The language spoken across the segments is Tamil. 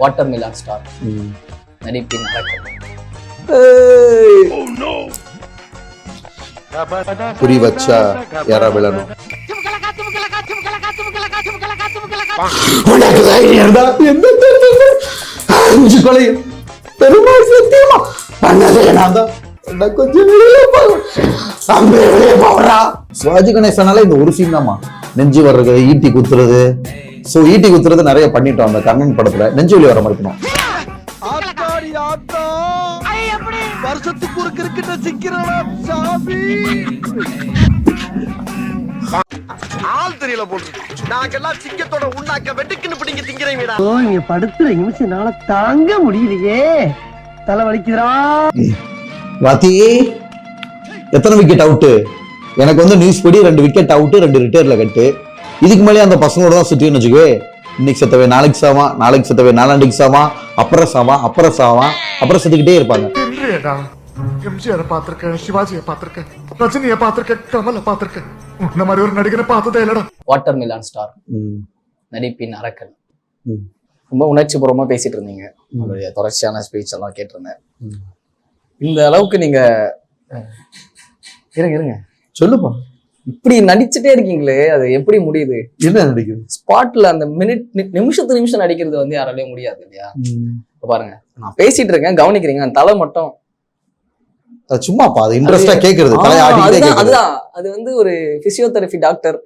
வாட்டர் மிலான் ஸ்டார் நடிப்பின் குறி வச்சா யாரா விழணும் உனக்கு தைரியம் இருந்தா எந்த தெருவில் அஞ்சு கொலை பெருமாள் சத்தியமா பண்ணதே நான் தான் கொஞ்சம் வெளியே போறா சிவாஜி கணேசனால இந்த ஒரு சீன் தான்மா நெஞ்சு வர்றது ஈட்டி குத்துறது. சோ ஈட்டி குத்துறது நிறைய பண்ணிட்டோம் அந்த கண்ணன் படத்துல. நெஞ்சு வர சாமி ஆள் தெரியல போட்டு. நாங்கெல்லாம் சிங்கத்தோட உண்ணாக்க வெட்டுக்குன்னு பிடிங்க திங்கிறீங்கடா. ஓ இங்க படுத்துற நிமிஷம்னால தாங்க முடியலையே. தலை வலிக்குதுடா. வாத்தி எத்தனை விக்கெட் அவுட்டு எனக்கு வந்து நியூஸ் படி ரெண்டு விக்கெட் அவுட்டு ரெண்டு ரிட்டையர்ல கட்டு. இதுக்கு மேலே அந்த பசங்களோட தான் சுத்தின்னு வச்சுக்கவே இன்னைக்கு செத்தவே நாளைக்கு சாவான் நாளைக்கு செத்தவே நாளாண்டிக்கு சாவான் அப்புறம் சாவான் அப்புறம் சாவான் அப்புறம் செத்துக்கிட்டே இருப்பாங்க. எம்ஜிஆரை பார்த்திருக்கேன் சிவாஜியை பார்த்திருக்கேன் ரஜினியை பார்த்திருக்கேன் கமலை பார்த்திருக்கேன். இந்த மாதிரி ஒரு நடிகரை பார்த்ததே இல்லடா. Watermelon star. ம், நடிப்பின் அரக்கன். ம். ரொம்ப உணர்ச்சிபூர்வமா பேசிட்டு இருந்தீங்க. உங்களுடைய தொடர்ச்சியான ஸ்பீச் எல்லாம் கேட்டிருந்தேன். இந்த அளவுக்கு நீங்க இருங்க இருங்க. சொல்லுப்பா. இப்படி நடிச்சுட்டே இருக்கீங்களே அது எப்படி முடியுது? என்ன நடிக்குது ஸ்பாட்ல அந்த மினிட் நிமிஷத்து நிமிஷம் நடிக்கிறது வந்து யாராலையும் முடியாது இல்லையா? பாருங்க நான் பேசிட்டு இருக்கேன் கவனிக்கிறீங்க அந்த தலை மட்டும். சும்மாப்பா அது இன்ட்ரெஸ்டா கேக்குறது அதுதான் அது வந்து ஒரு பிசியோதெரபி டாக்டர்.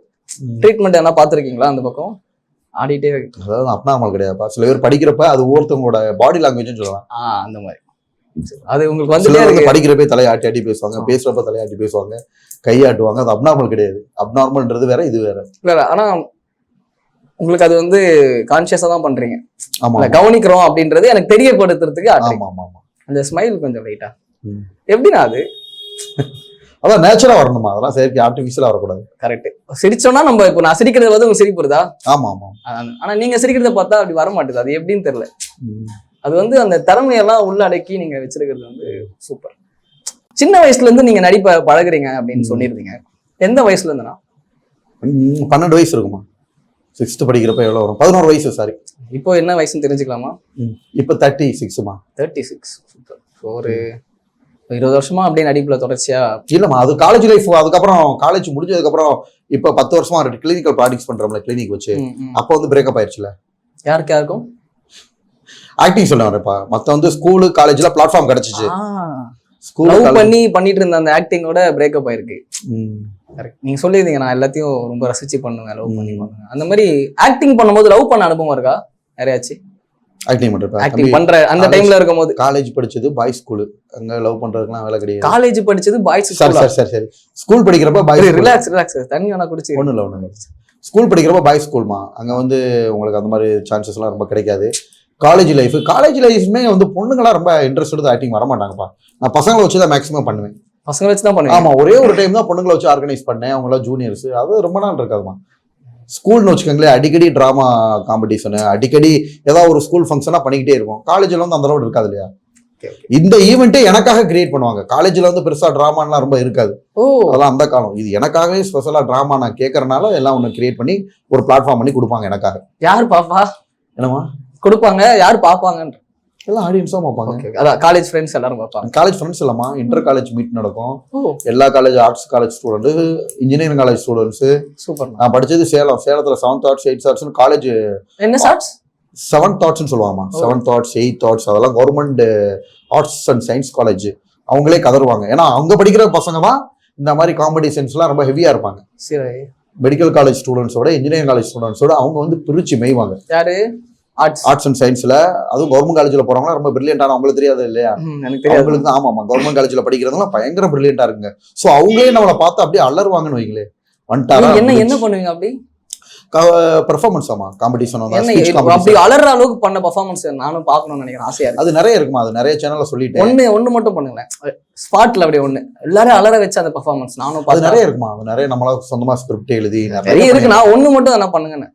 ட்ரீட்மெண்ட் என்ன பாத்திருக்கீங்களா அந்த பக்கம்? ஆடிட்டே. அதாவது அப்னாமல் கிடையாதுப்பா. சில பேர் படிக்கிறப்ப அது ஒவ்வொருத்தவங்களோட பாடி லாங்குவேஜ்னு சொல்லலாம். அந்த மாதிரி. அது உங்களுக்கு வந்து படிக்கிறப்ப தலையாட்டி ஆட்டி பேசுவாங்க. பேசுறப்ப தலையாட்டி பேசுவாங்க. கையாட்டுவாங்க. அது அப்னார்மல் கிடையாது. அப்நார்மல்ன்றது வேற இது வேற. இல்ல ஆனா உங்களுக்கு அது வந்து கான்சியஸா தான் பண்றீங்க. ஆமா கவனிக்கிறோம் அப்படின்றது எனக்கு தெரியப்படுத்துறதுக்கு ஆமா ஆமா ஆமா. அந்த ஸ்மைல் கொஞ்சம் லைட்டா. எப்படின்னா அது? அதான் நேச்சுரலா வரணுமா? அதெல்லாம் செயற்கை ஆர்டிபிஷியலா வரக்கூடாது. கரெக்ட் சிரிச்சோம்னா நம்ம இப்போ நான் சிரிக்கிறது வந்து உங்களுக்கு சிரிப்பு வருதா? ஆமா ஆமா. ஆனா- நீங்க சிரிக்கிறத பார்த்தா அப்படி வர மாட்டுது அது எப்படின்னு தெரியல. அது வந்து அந்த திறமையெல்லாம் உள்ள அடக்கி நீங்க வச்சிருக்கிறது வந்து சூப்பர் சின்ன வயசுல இருந்து நீங்க நடிப்ப பழகுறீங்க அப்படின்னு. சொல்லியிருந்தீங்க. எந்த வயசுல இருந்துனா பன்னெண்டு வயசு இருக்குமா? சிக்ஸ்த் படிக்கிறப்ப எவ்வளவு வரும்? பதினோரு வயசு சாரி இப்போ என்ன வயசுன்னு தெரிஞ்சுக்கலாமா? இப்ப தேர்ட்டி சிக்ஸ்மா தேர்ட்டி சிக்ஸ் சூப்பர் ஒரு இருபது வருஷமா அப்படியே நடிப்புல தொடர்ச்சியா? இல்லம்மா அது காலேஜ் லைஃப் அதுக்கப்புறம் காலேஜ் முடிஞ்சதுக்கு அப்புறம் இப்ப பத்து வருஷமா கிளினிக்கல் ப்ராக்டிஸ் பண்றோம்ல கிளினிக் வச்சு. அப்ப வந்து பிரேக்கப் ஆயிடுச்சுல. யாருக்கு யாருக்கும்? ஆக்டிங் சொல்ல வரேன்ப்பா மத்த வந்து ஸ்கூலு காலேஜ்ல பிளாட்ஃபார்ம் கிடைச்சிச்சு. ஸ்கூல் லவ் பண்ணி பண்ணிட்டு இருந்த அந்த ஆக்டிங்கோட பிரேக்கப் ஆயிருக்கு. கரெக்ட் நீங்க சொல்லியிருந்தீங்க நான் எல்லாத்தையும் ரொம்ப ரசிச்சு பண்ணுவேன் லவ் பண்ணி. பண்ணுவேன். அந்த மாதிரி ஆக்டிங் பண்ணும்போது லவ் பண்ண அனுபவம் இருக்கா? யாரையாச்சும் ஆக்டிங் பண்றப்ப ஆக்டிங் பண்ற அந்த டைம்ல இருக்கும்போது. காலேஜ் படிச்சது பாய்ஸ் ஸ்கூலு அங்க லவ் பண்றதுக்குலாம் வேலை கிடையாது. காலேஜ் படிச்சது பாய்ஸ் சரி சரி சரி சரி. ஸ்கூல் படிக்கிறப்ப பாய்ஸ் ரிலாக்ஸ் ரிலாக்ஸ் தண்ணி வேணா குடிச்சு. ஒன்றும் இல்லை இல்லை. ஸ்கூல் படிக்கிறப்ப பாய்ஸ் ஸ்கூல்மா அங்கே வந்து உங்களுக்கு அந்த மாதிரி சான்சஸ்லாம் ரொம்ப கிடைக்காது. காலேஜ் லைஃப் காலேஜ் லைஃப்மே வந்து பொண்ணுங்களாம் ரொம்ப இன்ட்ரெஸ்ட் ஆக்டிங் வர மாட்டாங்கப்பா நான் பசங்களை வச்சு தான் மேக்ஸிமம் பண்ணுவேன். பசங்க வச்சு தான் பண்ணுவேன் ஆமா ஒரே ஒரு டைம் தான் பொண்ணுங்களை வச்சு ஆர்கனைஸ் பண்ணேன். அவங்களாம் ஜூனியர்ஸ் அது ரொம்ப நாள் இருக்காதுமா. ஸ்கூல்னு வச்சுக்கோங்களேன் அடிக்கடி ட்ராமா காம்படிஷனு அடிக்கடி ஏதாவது ஒரு ஸ்கூல் ஃபங்க்ஷனாக பண்ணிக்கிட்டே இருக்கும் காலேஜில் வந்து அந்த அளவு இருக்காது இல்லையா. இந்த ஈவெண்ட்டே எனக்காக கிரியேட் பண்ணுவாங்க. காலேஜில் வந்து பெருசா ட்ராமாலாம் ரொம்ப இருக்காது. ஓ. அதெல்லாம் அந்த காலம். இது எனக்காகவே ஸ்பெஷலாக ட்ராமா நான் கேட்கறனால எல்லாம் ஒன்று கிரியேட் பண்ணி ஒரு பிளாட்ஃபார்ம் பண்ணி கொடுப்பாங்க எனக்காக. யார் பாப்பா என்னமா கொடுப்பாங்க யார் பாப்பாங்கன்ற எல்லாம் ஆடியன்ஸாக பார்ப்பாங்க. அதான் காலேஜ் ஃப்ரெண்ட்ஸ் எல்லாரும் பார்ப்பாங்க. காலேஜ் ஃப்ரெண்ட்ஸ் இல்லம்மா இன்டர் காலேஜ் மீட் நடக்கும். எல்லா college arts college student engineering college students super நான் படிச்சது சேலம் சேலத்துல seventh arts eight arts college என்ன ஷார்ட்ஸ் செவன்த் ஆர்ட்ஸ்னு சொல்லுவாங்கம்மா. ஓ. செவன்த் ஆர்ட்ஸ் எயித் ஆர்ட்ஸ் அதெல்லாம் government arts and science college அவங்களே கதருவாங்க ஏன்னா அவங்க படிக்கிற பசங்க தான் இந்த மாதிரி காம்படிஷன்ஸ்லாம் ரொம்ப ஹெவியா இருப்பாங்க. சரி. மெடிக்கல் காலேஜ் ஸ்டூடெண்ட்ஸோட இன்ஜினியரிங் காலேஜ் ஸ்டூடெண்ட்ஸோட அவங்க வந்து பிரிச்சு மேய்வாங்க. யாரு? ஆர்ட்ஸ் ஆர்ட்ஸ் அண்ட் சயின்ஸ்ல அதுவும் கவர்மெண்ட் காலேஜ்ல போறவங்க ரொம்ப பிரில்லியன்டான அவங்களுக்கு தெரியாது இல்லையா? எனக்கு அவங்களுக்கு தான் ஆமாமா கவர்மெண்ட் காலேஜ்ல படிக்கிறதுலாம் பயங்கர பிரில்லியன்டா இருக்குங்க. சோ அவங்களே நம்மளை பார்த்து அப்படியே அலறுவாங்கன்னு வைங்களே வந்துட்டாரா என்ன என்ன பண்ணுவீங்க அப்படி? பெர்ஃபார்மன்ஸ் ஆமா காம்படிஷன் அப்படி. அலற அளவுக்கு பண்ண பர்ஃபார்மன்ஸ் நானும் பார்க்கணும்னு நினைக்கிறேன் ஆசையா அது நிறைய இருக்குமா அது நிறைய சேனல்ல சொல்லிட்டேன். ஒண்ணு ஒண்ணு மட்டும் பண்ணுங்களேன். ஸ்பாட்ல அப்படியே ஒண்ணு. எல்லாரும் அலற வச்ச அந்த பர்ஃபார்மன்ஸ் நானும் அது நிறைய இருக்குமா அது நிறைய நம்மளா சொந்தமா ஸ்கிரிப்ட் எழுதி நிறைய இருக்கு நான் ஒண்ணு மட்டும் என்ன பண்ணுங்கன்னு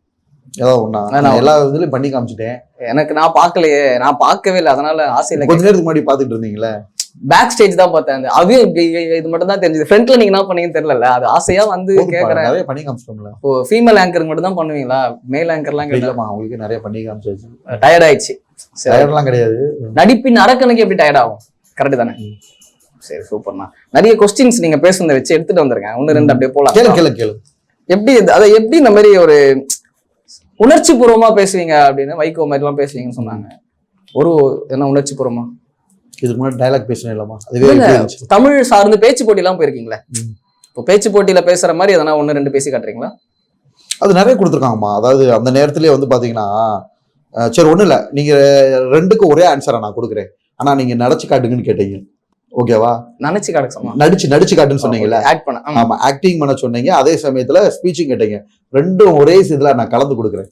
நான் நான் எல்லா இதுலயும் பண்ணி காமிச்சிட்டேன். எனக்கு நான் பார்க்கலையே நான் பார்க்கவே இல்லை. அதனால ஆசையில கொஞ்ச நேரத்துக்கு முன்னாடி பாத்துட்டு இருந்தீங்களே? பேக் ஸ்டேஜ் தான் பார்த்தேன். அந்த இப்படி இது மட்டும் தான் தெரிஞ்சது. ஃப்ரண்ட்ல நீங்க என்ன பண்ணீங்கன்னு தெரியல அது ஆசையா வந்து கேக்குறேன். நிறைய பண்ணி காமிச்சிட்டோம்ல. இப்போ ஃபீமேல் ஆங்கருக்கு மட்டும் தான் பண்ணுவீங்களா? மேல் ஆங்கர்லாம் கேட்டா. இல்லம்மா அவங்களுக்கு நிறைய பண்ணி காமிச்சாச்சு. டயர்ட் ஆயிடுச்சு. சரி. டயர்லாம் கிடையாது. நடிப்பின் அரக்கனுக்கு எப்படி டயர்ட் ஆகும்? கரெக்ட் தானே? சரி சூப்பர்ண்ணா நிறைய கொஸ்டின்ஸ் நீங்க பேசுனதை வச்சு எடுத்துட்டு வந்திருக்கேன். ஒன்னு ரெண்டு அப்படியே போலாம். கேளு கேளு கேளு. எப்படி அதை எப்படி இந்த மாதிரி ஒரு உணர்ச்சி பூர்வமா பேசுவீங்க அப்படின்னு வைகோ மாதிரிலாம் பேசுவீங்கன்னு சொன்னாங்க. ஒரு என்ன உணர்ச்சி பூர்வமா இதுக்கு முன்னாடி டயலாக் பேசணும் இல்லம்மா. அதுவே தமிழ் சார்ந்து பேச்சு போட்டிலாம் போயிருக்கீங்களே. இப்போ பேச்சு போட்டியில பேசுற மாதிரி எதனா ஒன்னு ரெண்டு பேசி காட்டுறீங்களா? அது நிறைய கொடுத்துருக்காங்கம்மா. அதாவது அந்த நேரத்திலேயே வந்து பாத்தீங்கன்னா சரி ஒண்ணும் இல்ல நீங்க ரெண்டுக்கும் ஒரே ஆன்சரை நான் கொடுக்குறேன். ஆனா நீங்க நடிச்சு காட்டுங்கன்னு கேட்டீங்க. ஓகேவா? நினைச்சு காட்ட நடிச்சு நடிச்சு காட்டுன்னு சொன்னீங்கல்ல? ஆட் பண்ண ஆமா. ஆக்டிங் பண்ண சொன்னீங்க. அதே சமயத்துல ஸ்பீச்சும் கேட்டீங்க. ரெண்டும் ஒரே இதுல நான் கலந்து கொடுக்குறேன்.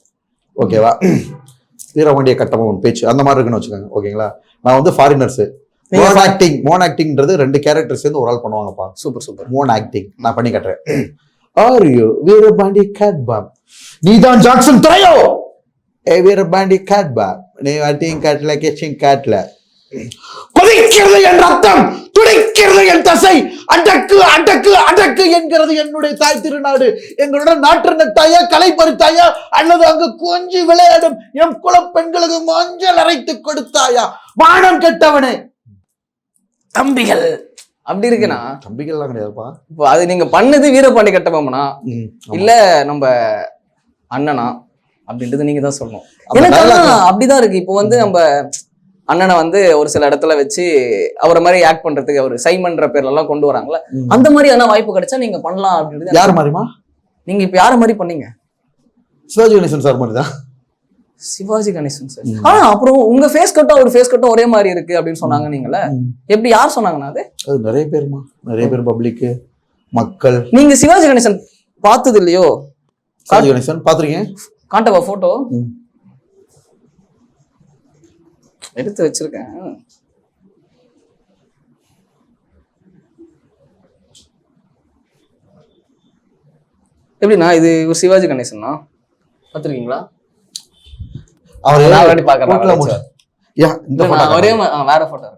ஓகேவா? வீரபாண்டிய கட்டபொம்மன் பேச்சு. அந்த மாதிரி இருக்குன்னு வச்சுக்கோங்க. ஓகேங்களா? நான் வந்து ஃபாரினர்ஸ் மோன் ஆக்டிங் மோன் ஆக்டிங்ன்றது ரெண்டு கேரக்டர் சேர்ந்து ஒரு ஆள் பண்ணுவாங்கப்பா. சூப்பர் சூப்பர் மோன் ஆக்டிங் நான் பண்ணி காட்டுறேன். R you Veerapandi Kattabomman நீதான் ஜாக்சன் துறையோ ஏ வீரபாண்டி கேட் பாம் நீ ஆக்டிங் காட்டல கெச்சிங் காட்டல. கொதிக்கிறது என் ரத்தம் துடிக்கிறது என் தசை. அடக்கு அடக்கு அடக்கு என்கிறது என்னுடைய தாய் திருநாடு. எங்களுடன் நாட்டின தாயா கலை பறித்தாயா அல்லது அங்கு கொஞ்சி விளையாடும் எம் குல பெண்களுக்கு மஞ்சள் அரைத்து கொடுத்தாயா? வானம் கெட்டவனே. தம்பிகள். அப்படி இருக்குண்ணா. தம்பிகள்லாம் கிடையாதுப்பா. இப்போ அது நீங்க பண்ணது வீரபாண்டி கட்டபொம்மனா. இல்ல நம்ம அண்ணனா? அப்படின்றது நீங்க தான் சொல்லணும் அப்படிதான் இருக்கு. இப்போ வந்து நம்ம அண்ணனை வந்து ஒரு சில இடத்துல வச்சு அவரை மாதிரி ஆக்ட் பண்றதுக்கு அவர் சைமன்ற பேர்ல எல்லாம் கொண்டு வராங்களா. அந்த மாதிரி ஆனா வாய்ப்பு கிடைச்சா நீங்க பண்ணலாம் அப்படின்றது யார் மாதிரிமா நீங்க இப்ப யார மாதிரி பண்ணீங்க? சிவாஜி கணேசன் சார் மாதிரி தான். சிவாஜி கணேசன் சார். ஆனா அப்புறம் உங்க ஃபேஸ் கட்டும் அவர் ஃபேஸ் கட்டும் ஒரே மாதிரி இருக்கு அப்படின்னு சொன்னாங்க நீங்களே. எப்படி யார் சொன்னாங்கண்ணா அது? அது நிறைய பேருமா? நிறைய பேர் பப்ளிக்கு மக்கள். நீங்க சிவாஜி கணேசன் பார்த்தது இல்லையோ? சிவாஜி கணேசன் பாத்திருக்கேன் காட்டவா போட்டோ. எடுத்து வச்சிருக்கேன். எப்படிண்ணா இது ஒரு சிவாஜி கணேசன்னா? பார்த்துருக்கீங்களா? அவர் photo நான் ஒரே வேற போட்டோ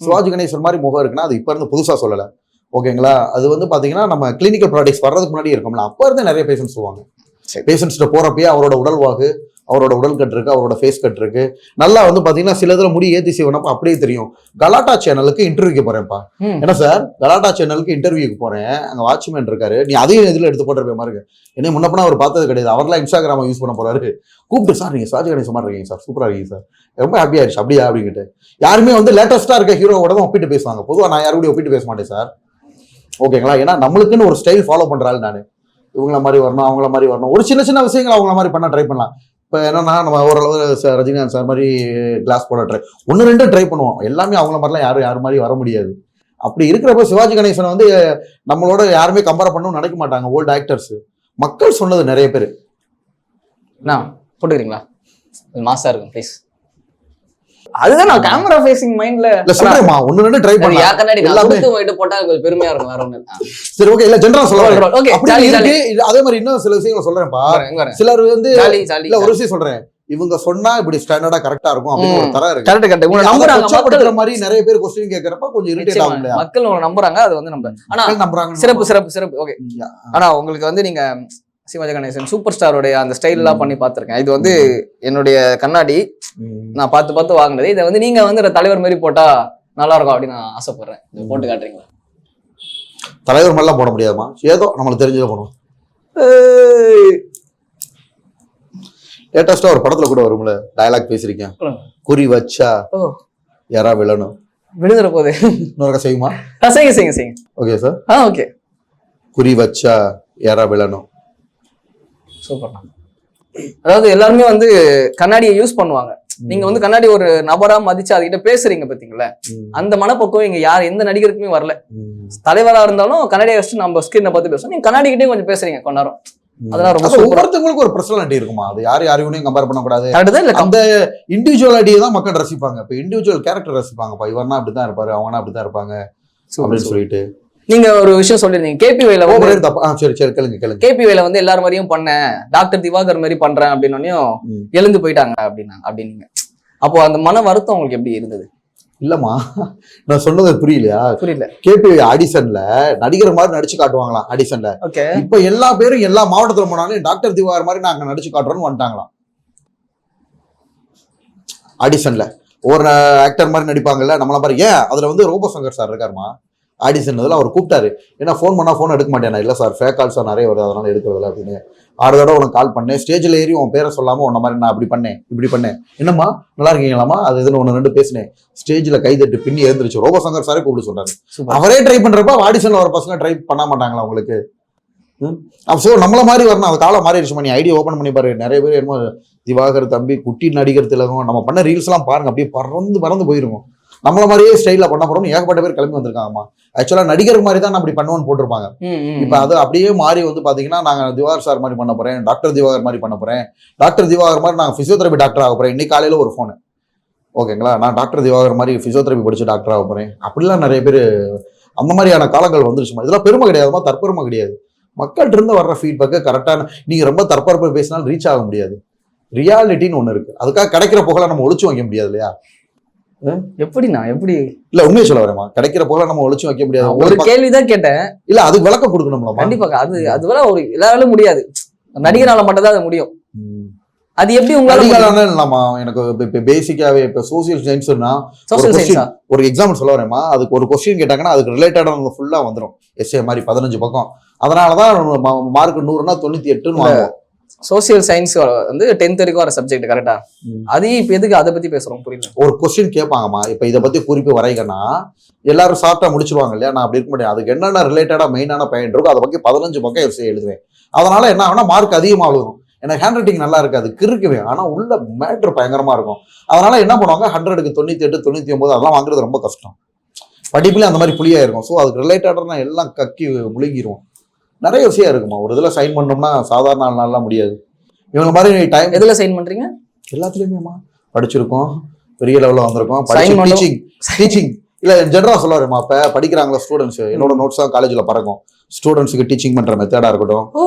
சிவாஜி கணேசன் மாதிரி முகம் இருக்குன்னா அது இப்ப இருந்து புதுசா சொல்லல. ஓகேங்களா? அது வந்து பாத்தீங்கன்னா நம்ம கிளினிக்கல் ப்ராடக்ட்ஸ் வர்றதுக்கு முன்னாடி இருக்கும்ல அப்ப இருந்து நிறைய பேஷண்ட்ஸ் சொல்லுவாங்க சரி. பேஷண்ட்ஸ்ட போறப்பயே அவரோட உடல்வாகு அவரோட உடல் கட் இருக்கு அவரோட ஃபேஸ் கட் இருக்கு. நல்லா வந்து பாத்தீங்கன்னா சில இதுல முடி ஏத்தி செய்வனப்ப அப்படியே தெரியும். கலாட்டா சேனலுக்கு இன்டர்வியூக்கு போறேன்ப்பா. என்ன சார் கலாட்டா சேனலுக்கு இன்டர்வியூக்கு போறேன். அங்க வாட்ச்மேன் இருக்காரு. நீ அதையும் இதுல எடுத்து போட்டுருப்ப மாதிரி இருக்கு என்ன முன்னப்பனா அவர் பார்த்தது கிடையாது. அவர்லாம் இன்ஸ்டாகிராம யூஸ் பண்ண போறாரு. கூப்பிட்டு சார் நீங்க சிவாஜி கணேசன் மாதிரி இருக்கீங்க சார் சூப்பரா இருக்கீங்க சார் ரொம்ப ஹாப்பியா ஆயிடுச்சு. அப்படியா? அப்படிங்கிட்டு யாருமே வந்து லேட்டஸ்டா இருக்க ஹீரோவோட தான் ஒப்பிட்டு பேசுவாங்க. பொதுவா நான் யாரும் ஒப்பிட்டு பேச மாட்டேன் சார் ஓகேங்களா? ஏன்னா நம்மளுக்குன்னு ஒரு ஸ்டைல் ஃபாலோ பண்றாள் நான். இவங்கள மாதிரி வரணும் அவங்கள மாதிரி வரணும். ஒரு சின்ன சின்ன விஷயங்கள் அவங்கள மாதிரி பண்ண ட்ரை பண்ணலாம். இப்போ என்னன்னா நம்ம ஓரளவு ரஜினிகாந்த் சார் மாதிரி கிளாஸ் போட ட்ரை ஒன்று ரெண்டு ட்ரை பண்ணுவோம். எல்லாமே அவங்கள மாதிரிலாம் யாரும் யார் மாதிரி வர முடியாது. அப்படி இருக்கிறப்ப சிவாஜி கணேசன் வந்து நம்மளோட யாருமே கம்பேர் பண்ணணும்னு நினைக்க மாட்டாங்க ஓல்டு ஆக்டர்ஸ் மக்கள் சொன்னது நிறைய பேர். அண்ணா போட்டுக்கிறீங்களா? மாசா இருக்கும் ப்ளீஸ் அதுதான் நான் கேமரா ஃபேசிங் மைண்ட்ல இல்ல சொல்றேன்மா ஒன்று ரெண்டு ட்ரை யா பண்ணலாம். கண்ணாடி நான் எல்லாமே கொடுத்து போயிட்டு போட்டா கொஞ்சம் பெருமையா இருக்கும் வேற ஒண்ணு. சரி ஓகே இல்ல ஜென்ரலா சொல்ல ஓகே அதே மாதிரி இன்னும் சில விஷயங்களை சொல்றேன்ப்பா சிலர் வந்து இல்ல ஒரு விஷயம் சொல்றேன். இவங்க சொன்னா இப்படி ஸ்டாண்டர்டா கரெக்டா இருக்கும் அப்படின்னு ஒரு. தரம் இருக்கு. கரெக்ட் கரெக்ட் உங்களை நம்புறாங்க மக்கள். மாதிரி நிறைய பேர் கொஸ்டின் கேட்கறப்ப கொஞ்சம் இரிட்டேட் ஆகும் மக்கள் உங்களை நம்புறாங்க அது வந்து நம்ம ஆனா நம்புறாங்க. சிறப்பு சிறப்பு. சிறப்பு ஓகே. ஆனா உங்களுக்கு வந்து நீங்க சிவாஜி கணேசன் சூப்பர் ஸ்டாரோடைய அந்த ஸ்டைல் எல்லாம் பண்ணி பார்த்திருக்கேன். இது வந்து என்னுடைய கண்ணாடி. நான் பார்த்து பார்த்து வாங்கினது. இதை வந்து நீங்க வந்து தலைவர் மாதிரி போட்டா நல்லா இருக்கும் அப்படின்னு நான் ஆசைப்படுறேன். போட்டு காட்டுறீங்களா? தலைவர் மாதிரிலாம் போட முடியாதுமா? ஏதோ நம்மளுக்கு தெரிஞ்சதை பண்ணுவோம் லேட்டஸ்டா ஒரு படத்துல கூட வரும்ல டயலாக் பேசிருக்கேன். குறி வச்சா யாரா விழணும் விழுந்துற போது. இன்னொரு செய்யுமா? செய்யுங்க செய்யுங்க செய்யுங்க. ஓகே சார் ஆ ஓகே குறி வச்சா யாரா விழணும் சூப்பர் அதாவது எல்லாருமே வந்து கண்ணாடியை யூஸ் பண்ணுவாங்க. நீங்க வந்து கண்ணாடி ஒரு நபரா மதிச்சு அதுகிட்ட பேசுறீங்க பாத்தீங்களா. அந்த மனப்பக்குவம் இங்க யார் எந்த நடிகருக்குமே வரல. தலைவரா இருந்தாலும் கண்ணாடியை வச்சு நம்ம ஸ்கிரீனை பார்த்து பேசுவோம். நீங்க கண்ணாடி கிட்டே கொஞ்சம் பேசுறீங்க கொஞ்ச நேரம். அதெல்லாம் ரொம்ப ஒவ்வொருத்தவங்களுக்கும் ஒரு பர்சனாலிட்டி இருக்குமா? அது யார் யாரையும் கம்பேர் பண்ணக்கூடாது? இல்ல அந்த இண்டிவிஜுவாலிட்டியை தான் மக்கள் ரசிப்பாங்க. இப்போ இண்டிவிஜுவல் கேரக்டர் ரசிப்பாங்கப்பா. இவர்னா அப்படிதான் இருப்பாரு அவனா அப்படிதான் இருப்பாங்க. அப்படின்னு சொல்லிட்டு. நீங்க ஒரு விஷயம் சொல்லிருந்தீங்க. கேபி வேல கேபி வேல வந்து எல்லார் மாதிரியும் பண்ணேன் டாக்டர் திவாகர் மாதிரி பண்றேன் அப்படின்னோடனையும். எழுந்து போயிட்டாங்க அப்படின்னாங்க அப்படின்னீங்க. அப்போ அந்த மன வருத்தம் உங்களுக்கு எப்படி இருந்தது? இல்லம்மா நான் சொன்னது புரியலையா? புரியல. கேபி ஆடிஷன்ல நடிகர் மாதிரி நடிச்சு காட்டுவாங்களாம் ஆடிஷன்ல ஓகே. இப்ப எல்லா பேரும் எல்லா மாவட்டத்துல போனாலும் டாக்டர் திவாகர் மாதிரி நாங்க நடிச்சு காட்டுறோம்னு வந்துட்டாங்களாம். ஆடிஷன்ல ஒரு ஆக்டர் மாதிரி நடிப்பாங்கல்ல நம்மள மாதிரி. ஏன்? அதுல வந்து ரோபோ சங்கர் சார் இருக்காருமா ஆடிஷன் இதில் அவர் கூப்பிட்டாரு. ஏன்னா ஃபோன் பண்ணா ஃபோன் எடுக்க மாட்டேன் இல்லை சார் ஃபேக் கால்ஸ் நிறைய வருது அதனால எடுக்கிறதில்ல அப்படின்னு. ஆறு தடவை உனக்கு கால் பண்ணேன். ஸ்டேஜில் ஏறி உன் பேரை சொல்லாம உன்ன மாதிரி நான் அப்படி பண்ணேன் இப்படி பண்ணேன். என்னம்மா நல்லா இருக்கீங்களாமா அது இதுன்னு ஒன்று ரெண்டு பேசினேன். ஸ்டேஜில் கைதட்டு பின்னி எழுந்திருச்சு ரோபோ சங்கர் சாரே கூப்பிட்டு சூப்பர். அவரே ட்ரை பண்றப்ப ஆடிஷன்ல வர பசங்க ட்ரை பண்ண மாட்டாங்களா உங்களுக்கு? ஸோ நம்மள மாதிரி வரணும். அது காலம் மாறிடுச்சு நீ ஐடியா ஓப்பன் பண்ணி பாரு. நிறைய பேர் என்னமோ திவாகர் தம்பி குட்டி நடிகர் திலகம் நம்ம பண்ண ரீல்ஸ் எல்லாம் பாருங்க. அப்படியே பறந்து பறந்து போயிருக்கும் நம்மள மாதிரியே ஸ்டைல பண்ண போறோம்னு ஏகப்பட்ட பேர் கிளம்பி வந்திருக்காங்கம்மா. ஆக்சுவலா நடிகர் மாதிரி தான் அப்படி பண்ணுவோன்னு போட்டிருப்பாங்க. இப்ப அது அப்படியே மாறி வந்து பாத்தீங்கன்னா நாங்க திவாகர் சார் மாதிரி பண்ண போறேன் டாக்டர் திவாகர் மாதிரி பண்ண போறேன். டாக்டர் திவாகர் மாதிரி நான் பிசியோதெரபி டாக்டர் ஆக போறேன். இன்னைக்கு காலையில ஒரு ஃபோன் ஓகேங்களா? நான் டாக்டர் திவாகர் மாதிரி பிசியோதெரபி படிச்சு டாக்டர் ஆக போறேன். அப்படிலாம் நிறைய பேர் அந்த மாதிரியான காலங்கள் வந்துருச்சுமா இதெல்லாம் பெருமை கிடையாதுமா தற்பெருமை கிடையாது. மக்கள்கிட்ட இருந்து வர்ற ஃபீட்பேக்கு கரெக்டான நீங்க ரொம்ப தற்பரப்பு பேசினாலும் ரீச் ஆக முடியாது. ரியாலிட்டின்னு ஒண்ணு இருக்கு. அதுக்காக கிடைக்கிற புகழை நம்ம ஒளிச்சு வைக்க முடியாது இல்லையா? எப்படிண்ணா? எப்படி? இல்ல உண்மையை சொல்ல வரேமா கிடைக்கிற புகழை நம்ம ஒளிச்சு வைக்க முடியாது ஒரு கேள்விதான் கேட்டேன். இல்ல அதுக்கு விளக்கம் கொடுக்கணும்லமா கண்டிப்பா அது அதுவரை ஒரு எல்லாராலும் முடியாது. நடிகரால மட்டும் தான் அது முடியும். அது எப்படி உங்களால இல்லாமா எனக்கு இப்போ பேசிக்காவே இப்போ சோசியல் சயின்ஸ்னா சோசியல் ஒரு எக்ஸாம்பிள் சொல்ல வரேன்மா அதுக்கு ஒரு கொஸ்டின் கேட்டாங்கன்னா அதுக்கு ரிலேட்டடாக ஃபுல்லா வந்துடும் எஸ்ஏ மாதிரி பதினஞ்சு பக்கம். அதனாலதான் மார்க் நூறுனா தொண்ணூத்தி எட்டுன்னு வாங்குவோம். சோசியல் சயின்ஸ் வந்து டென்த் வரைக்கும் வர சப்ஜெக்ட் கரெக்டா ம். அது இப்ப எதுக்கு அதை பத்தி பேசுறோம் புரியல. ஒரு கொஸ்டின் கேட்பாங்கம்மா. இப்போ இதை பத்தி குறிப்பு வரைகன்னா எல்லாரும் ஷார்ட்டா முடிச்சிருவாங்க இல்லையா? நான் அப்படி இருக்க முடியாது. அதுக்கு என்னென்ன ரிலேட்டடா மெயினான பாயிண்ட் இருக்கோ அதை பத்தி பதினஞ்சு பக்கம் எழுதுவேன். அதனால என்ன ஆகும்னா மார்க் அதிகமாக விழுகும் எனக்கு ஹேண்ட் ரைட்டிங் நல்லா இருக்காது கிறுக்குவேன். ஆனா உள்ள மேட்ரு பயங்கரமா இருக்கும். அதனால என்ன பண்ணுவாங்க? ஹண்ட்ரடுக்கு தொண்ணூத்தி எட்டு தொண்ணூத்தி ஒன்பது அதெல்லாம் வாங்குறது ரொம்ப கஷ்டம். படிப்புல அந்த மாதிரி புளியா இருக்கும். ஸோ அதுக்கு ரிலேட்டடாக நான் எல்லாம் கக்கி முழுங்கிருவோம். நிறைய விஷயம் இருக்குமா? ஒரு இதுல சைன் பண்ணோம்னா சாதாரண நாள் நாள்லாம் முடியாது. இவங்க மாதிரி டைம் எதுல சைன் பண்றீங்க? எல்லாத்துலயுமேமா படிச்சிருக்கோம். பெரிய லெவல்ல வந்திருக்கோம். டீச்சிங் டீச்சிங் இல்ல ஜெனரலா சொல்ல வரேம்மா இப்ப படிக்கிறாங்களா ஸ்டூடெண்ட்ஸ் என்னோட நோட்ஸ் தான் காலேஜ்ல பறக்கும். ஸ்டூடெண்ட்ஸுக்கு டீச்சிங் பண்ற மெத்தடா இருக்கட்டும். ஓ.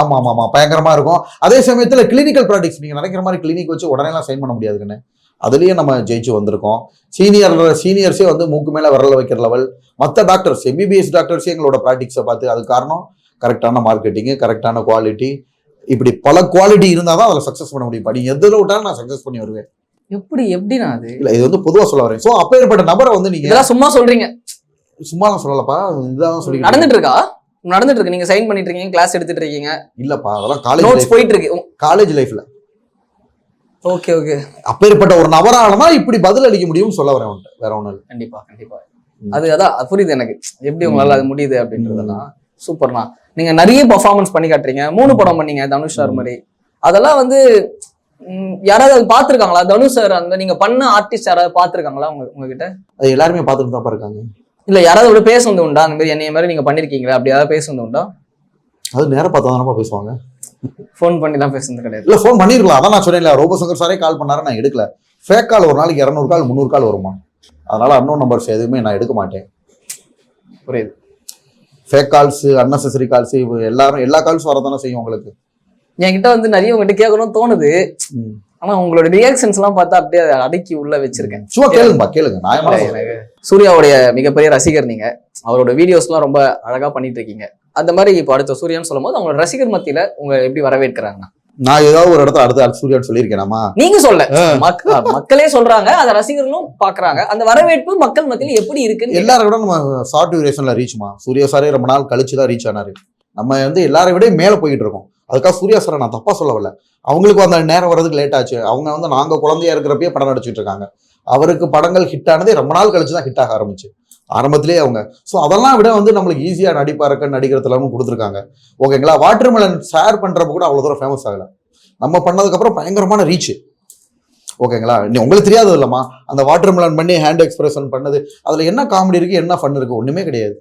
ஆமா ஆமா ஆமா. பயங்கரமா இருக்கும். அதே சமயத்துல கிளினிக்கல் ப்ராக்டிக்ஸ் நீங்க நினைக்கிற மாதிரி கிளினிக் வச்சு உடனே எல்லாம் சைன் பண்ண முடியாதுங்கன்னு அதுலயே நம்ம ஜெயிச்சு வந்திருக்கோம். சீனியர் சீனியர்ஸே வந்து மூக்கு மேல விரல வைக்கிற லெவல் மற்ற டாக்டர்ஸ் எம்பிபிஎஸ் டாக்டர்ஸே எங்களோட ப்ராக்டிக்ஸை பார்த்து அது காரணம் கரெக்டான மார்க்கெட்டிங் கரெக்டான குவாலிட்டி இப்படி பல குவாலிட்டி இருந்தால் தான் அதில் சக்ஸஸ் பண்ண முடியும். படி எதில் விட்டாலும் நான் சக்ஸஸ் பண்ணி வருவேன். எப்படி எப்படிண்ணா அது? இல்ல இது வந்து பொதுவா சொல்ல வரேன். ஸோ அப்பேற்பட்ட நபரை வந்து நீங்க இதெல்லாம் சும்மா சொல்றீங்க. சும்மாலாம் சொல்லலப்பா. இதான் சொல்லி நடந்துட்டு இருக்கா நடந்துட்டு இருக்கு நீங்க சைன் பண்ணிட்டு இருக்கீங்க கிளாஸ் எடுத்துட்டு இருக்கீங்க இல்லப்பா அதெல்லாம் காலேஜ் நோட்ஸ் போயிட்டு இருக்கு காலேஜ் லைஃப்ல ஓகே ஓகே அப்பேற்பட்ட ஒரு நபரால தான் இப்படி பதில் அளிக்க முடியும்னு சொல்ல வரேன் வேற ஒன்றும் கண்டிப்பா கண்டிப்பா. அது அதான் அது புரியுது எனக்கு. எப்படி உங்களால அது முடியுது அப்படின்றதெல்லாம். சூப்பர்ண்ணா. நீங்க நிறைய பெர்ஃபார்மன்ஸ் பண்ணி காட்டுறீங்க. மூணு படம் பண்ணீங்க தனுஷ் சார் மாதிரி. அதெல்லாம் வந்து யாராவது அது பார்த்திருக்காங்களா? தனுஷ் சார் அந்த நீங்க பண்ண ஆர்டிஸ்ட் யாராவது பார்த்திருக்காங்களா உங்க உங்ககிட்ட? அது எல்லாருமே பார்த்துட்டு தான் இருக்காங்க. இல்ல யாராவது ஒரு பேச வந்து உண்டா? அந்த மாதிரி என்னைய மாதிரி நீங்க பண்ணிருக்கீங்களா? அப்படி யாராவது பேச வந்து உண்டா? அது நேரம் பார்த்தா தானப்பா பேசுவாங்க. ஃபோன் பண்ணி தான் பேசுனது கிடையாது. இல்ல ஃபோன் பண்ணிருக்கலாம். அதான் நான் சொன்னேன்ல ரோபோ சங்கர் சாரே கால் பண்ணாரு நான் எடுக்கல. ஃபேக் கால் ஒரு நாளைக்கு இரநூறு கால் முந்நூறு கால் வருமா? அதனால அன்னோன் நம்பர்ஸ் எதுவுமே நான் எடுக்க மாட்டேன். புரியுது. ஃபேக் கால்ஸ் அன்னெசரி கால்ஸ் எல்லாரும் எல்லா கால்ஸும் வரதானே செய்யும் உங்களுக்கு? என்கிட்ட வந்து நிறைய உங்ககிட்ட கேட்கணும்னு தோணுது. ஆனா உங்களோட ரியாக்ஷன்ஸ் எல்லாம் பார்த்தா அப்படியே அடக்கி உள்ள வச்சிருக்கேன். சும்மா கேளுங்கப்பா கேளுங்க. சூர்யாவுடைய மிகப்பெரிய ரசிகர் நீங்க. அவரோட வீடியோஸ்லாம் ரொம்ப அழகா பண்ணிட்டு இருக்கீங்க. அந்த மாதிரி இப்போ அடுத்த சூர்யான்னு சொல்லும்போது அவங்களோட ரசிகர் மத்தியில உங்க எப்படி வரவேற்கிறாங்க? நான் ஏதாவது ஒரு இடத்துல அடுத்த சூர்யான்னு சொல்லியிருக்கேனாமா? நீங்க சொல்ல. மக்க- மக்களே சொல்றாங்க அதை ரசிகர்களும் பாக்குறாங்க அந்த வரவேற்பு மக்கள் மத்தியில எப்படி இருக்குன்னு எல்லாரை விட நம்ம ஷார்ட் டியூரேஷன்ல ரீச்மா சூர்யா சாரே ரொம்ப நாள் கழிச்சு தான் ரீச் ஆனாரு. நம்ம வந்து எல்லாரை விட மேல போயிட்டு இருக்கோம். அதுக்காக சூர்யா சாரை நான் தப்பா சொல்ல வரல. அவங்களுக்கு அந்த நேரம் வர்றதுக்கு லேட் ஆச்சு. அவங்க வந்து நாங்க குழந்தையா இருக்கிறப்பயே படம் நடிச்சிட்டு இருக்காங்க. அவருக்கு படங்கள் ஹிட் ஆனதே ரொம்ப நாள் கழிச்சு தான் ஹிட் ஆக ஆரம்பிச்சு. ஆரம்பத்திலே அவங்க. ஸோ அதெல்லாம் விட வந்து நம்மளுக்கு ஈஸியாக நடிப்பாருக்க நடிக்கிறதுலாம் கொடுத்துருக்காங்க. ஓகேங்களா வாட்டர்மெலன் ஷேர் பண்ணுறப்ப கூட அவ்வளோ தூரம் ஃபேமஸ் ஆகலை. நம்ம பண்ணதுக்கப்புறம் பயங்கரமான ரீச் ஓகேங்களா நீ உங்களுக்கு தெரியாது இல்லைம்மா. அந்த வாட்டர்மெலன் பண்ணி ஹேண்ட் எக்ஸ்பிரஷன் பண்ணது. அதில் என்ன காமெடி இருக்குது என்ன ஃபன் இருக்குது ஒன்றுமே கிடையாது.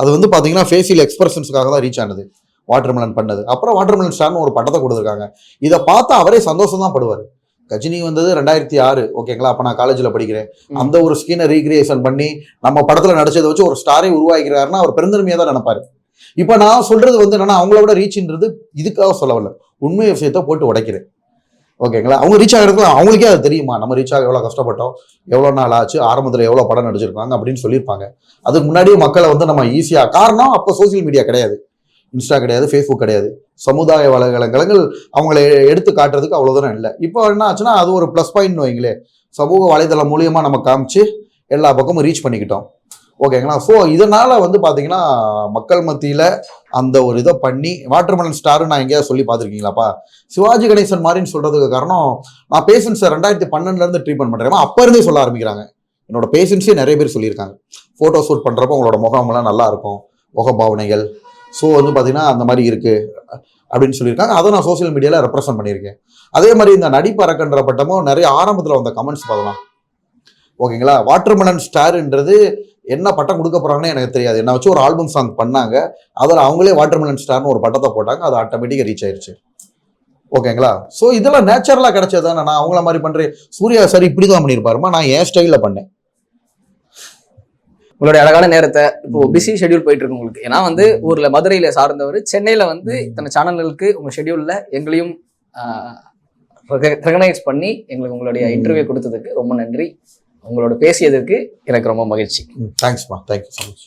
அது வந்து பார்த்தீங்கன்னா ஃபேஷியல் எக்ஸ்பிரஷன்ஸுக்காக தான் ரீச் ஆனது. வாட்டர்மெலன் பண்ணது. அப்புறம் வாட்டர்மெலன் ஸ்டார்னு ஒரு பட்டத்தை கொடுத்துருக்காங்க. இதை பார்த்தா அவரே சந்தோஷம் தான் படுவார். கஜினி வந்தது ரெண்டாயிரத்தி ஆறு ஓகேங்களா? அப்போ நான் காலேஜில் படிக்கிறேன். அந்த ஒரு ஸ்கீனை ரீக்ரியேஷன் பண்ணி நம்ம படத்தில் நடிச்சதை வச்சு ஒரு ஸ்டாரே உருவாக்கிறாருன்னா அவர் பெருந்தன்மையாக தான் நினைப்பாரு. இப்போ நான் சொல்றது வந்து என்னன்னா அவங்கள விட ரீச்ன்றது இதுக்காக சொல்ல வரல. உண்மை விஷயத்த போட்டு உடைக்கிறேன். ஓகேங்களா? அவங்க ரீச் ஆகிறதுக்கு அவங்களுக்கே அது தெரியுமா? நம்ம ரீச் ஆக எவ்வளோ கஷ்டப்பட்டோம்? எவ்வளோ நாள் ஆச்சு? ஆரம்பத்தில் எவ்வளோ படம் நடிச்சிருக்காங்க? அப்படின்னு சொல்லியிருப்பாங்க. அதுக்கு முன்னாடியே மக்களை வந்து நம்ம ஈஸியாக காரணம் அப்போ சோஷியல் மீடியா கிடையாது. இன்ஸ்டா கிடையாது ஃபேஸ்புக் கிடையாது. சமுதாய வலைதளங்கள் அவங்கள எடுத்து காட்டுறதுக்கு அவ்வளோ தூரம் இல்லை. இப்போ என்ன ஆச்சுன்னா அது ஒரு ப்ளஸ் பாயிண்ட் வைங்களே. சமூக வலைதளம் மூலியமாக நம்ம காமிச்சு எல்லா பக்கமும் ரீச் பண்ணிக்கிட்டோம். ஓகேங்களா ஸோ இதனால் வந்து பார்த்தீங்கன்னா மக்கள் மத்தியில் அந்த ஒரு இதை பண்ணி வாட்டர்மலன் ஸ்டார் நான் எங்கேயாவது சொல்லி பார்த்துருக்கீங்களாப்பா? சிவாஜி கணேசன் மாதிரின்னு சொல்கிறதுக்கு காரணம் நான் பேஷண்ட்ஸை ரெண்டாயிரத்தி பன்னெண்டுலேருந்து ட்ரீட்மெண்ட் பண்ணுறேன் அப்போ இருந்தே சொல்ல ஆரம்பிக்கிறாங்க. என்னோட பேஷண்ட்ஸே நிறைய பேர் சொல்லியிருக்காங்க. ஃபோட்டோ ஷூட் பண்ணுறப்போ உங்களோட முகமெல்லாம் நல்லா இருக்கும். முக பாவனைகள் ஸோ வந்து பார்த்தீங்கன்னா அந்த மாதிரி இருக்குது அப்படின்னு சொல்லியிருக்காங்க. அதை நான் சோஷியல் மீடியாவில் ரெப்ரசன்ட் பண்ணியிருக்கேன். அதே மாதிரி இந்த நடிப்பு அரக்கன்ற பட்டமும் நிறைய ஆரம்பத்தில் வந்த கமெண்ட்ஸ் பார்க்கலாம். ஓகேங்களா? வாட்டர்மெலன் ஸ்டார்ன்றது என்ன பட்டம் கொடுக்க போறாங்கன்னு எனக்கு தெரியாது. என்ன வச்சு ஒரு ஆல்பம் சாங் பண்ணாங்க. அதில் அவங்களே வாட்டர்மெலன் ஸ்டார்னு ஒரு பட்டத்தை போட்டாங்க. அது ஆட்டோமேட்டிக்காக ரீச் ஆயிடுச்சு ஓகேங்களா? ஸோ இதெல்லாம் நேச்சுரலாக கிடைச்சது தானே? நான் அவங்கள மாதிரி பண்ணுறேன் சூர்யா சார் இப்படி தான் பண்ணியிருப்பாருமா? நான் என் ஸ்டைலில் பண்ணேன். உங்களுடைய அழகான நேரத்தை இப்போ பிஸி ஷெட்யூல் போயிட்டு இருக்கு உங்களுக்கு. ஏன்னா வந்து ஊர்ல மதுரையில சார்ந்தவர் சென்னையில வந்து இத்தனை சேனல்களுக்கு உங்க ஷெட்யூல்ல எங்களையும் ரெகனைஸ் பண்ணி எங்களுக்கு உங்களுடைய இன்டர்வியூ கொடுத்ததுக்கு ரொம்ப நன்றி. உங்களோட பேசியதற்கு எனக்கு ரொம்ப மகிழ்ச்சி. தேங்க்ஸ்மா தேங்க்யூ ஸோ மச்